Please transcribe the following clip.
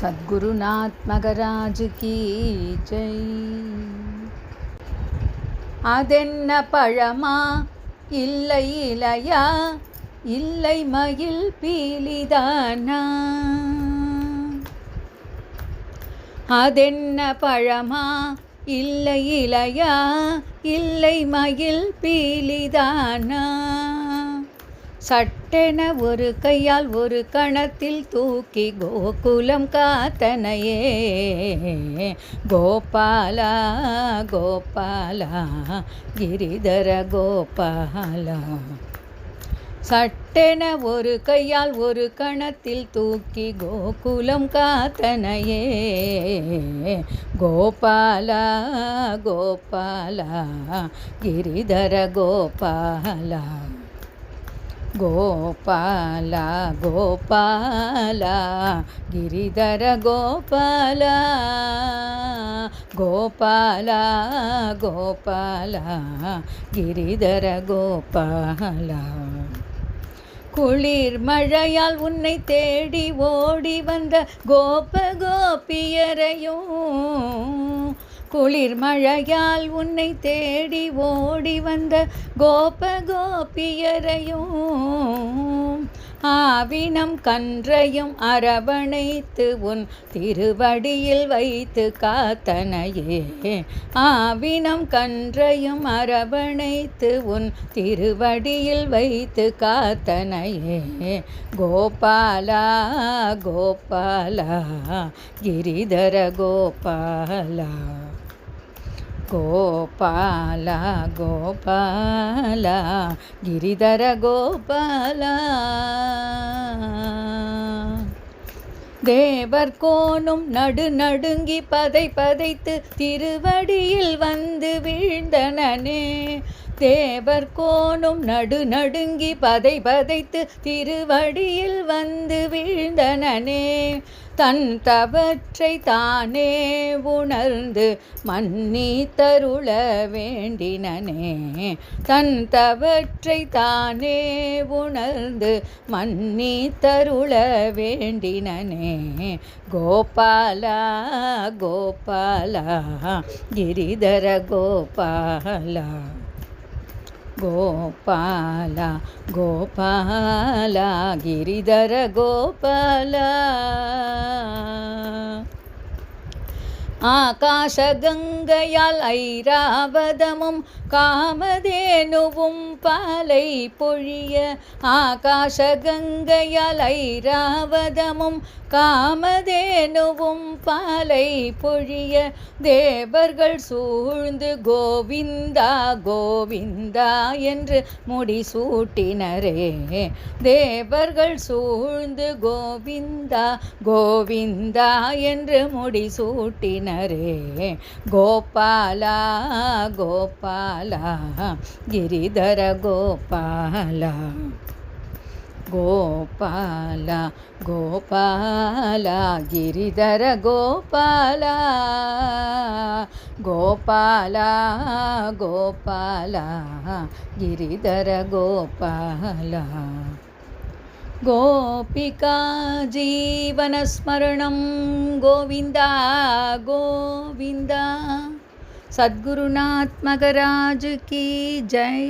Satgurunath Maharaj key Jai. அதென்ன பழமா? இல்லை இலையா? இல்லை மயில் பீலிதானா? அதென்ன பழமா? இல்லை இலையா? இல்லை மயில் பீலிதானா? சட்டென ஒரு கையால் ஒரு கணத்தில் தூக்கி கோகுலம் காத்தனையே. கோபாலா கோபாலா கிரிதர கோபாலா. சட்டென ஒரு கையால் ஒரு கணத்தில் தூக்கி கோகுலம் காத்தனையே. கோபாலா கோபாலா கிரிதர கோபாலா. கோபால கோபால ಗಿರಿಧರ ಗೋಪಾಲ ಗೋಪಾಲ ಗೋಪಾಲ ಗಿರಿಧರ ಗೋಪಾಲ குளிர் மழையால் உன்னை தேடி ஓடி வந்த கோப கோபியரையும் குளிர் மழையால் உன்னை தேடி ஓடி வந்த கோப கோபியரையும் ஆவினம் கன்றையும் அரவணைத்து உன் திருவடியில் வைத்து காத்தனையே. ஆவினம் கன்றையும் அரவணைத்து உன் திருவடியில் வைத்து காத்தனையே. கோபாலா கோபாலா கிரிதர கோபாலா. கோபால கோபால கிரிதர கோபால. தேவர் கோணும் நடு நடுங்கி பதை பதைத்து திருவடியில் வந்து வீழ்ந்தனே தேவர் கோணும் நடு நடுங்கி பதை பதைத்து திருவடியில் வந்து வீழ்ந்தனே தன் தவற்றை தானே உணர்ந்து மன்னி தருள வேண்டினனே. தன் தவற்றை தானே உணர்ந்து மன்னி தருள வேண்டினனே. கோபாலா கோபாலா கிரிதர கோபாலா. గోపాల గోపాల గిరిధర గోపాల. ஆகாசகங்கையால் ஐராவதமும் காமதேனுவும் பாலை பொழிய ஆகாசகங்கையால் ஐராவதமும் காமதேனுவும் பாலை பொழிய தேவர்கள் சூழ்ந்து கோவிந்தா கோவிந்தா என்று முடிசூட்டினரே தேவர்கள் சூழ்ந்து கோவிந்தா கோவிந்தா என்று முடிசூட்டினரே రే. గోపాల గోపాల గిరిధర గోపాల. గోపాల గోపాల గిరిధర గోపాల. గోపాల గోపాల గిరిధర గోపాల. गोपिका जीवनस्मरणं गोविन्दा गोविन्दा सद्गुरुनाथ मगराज की जय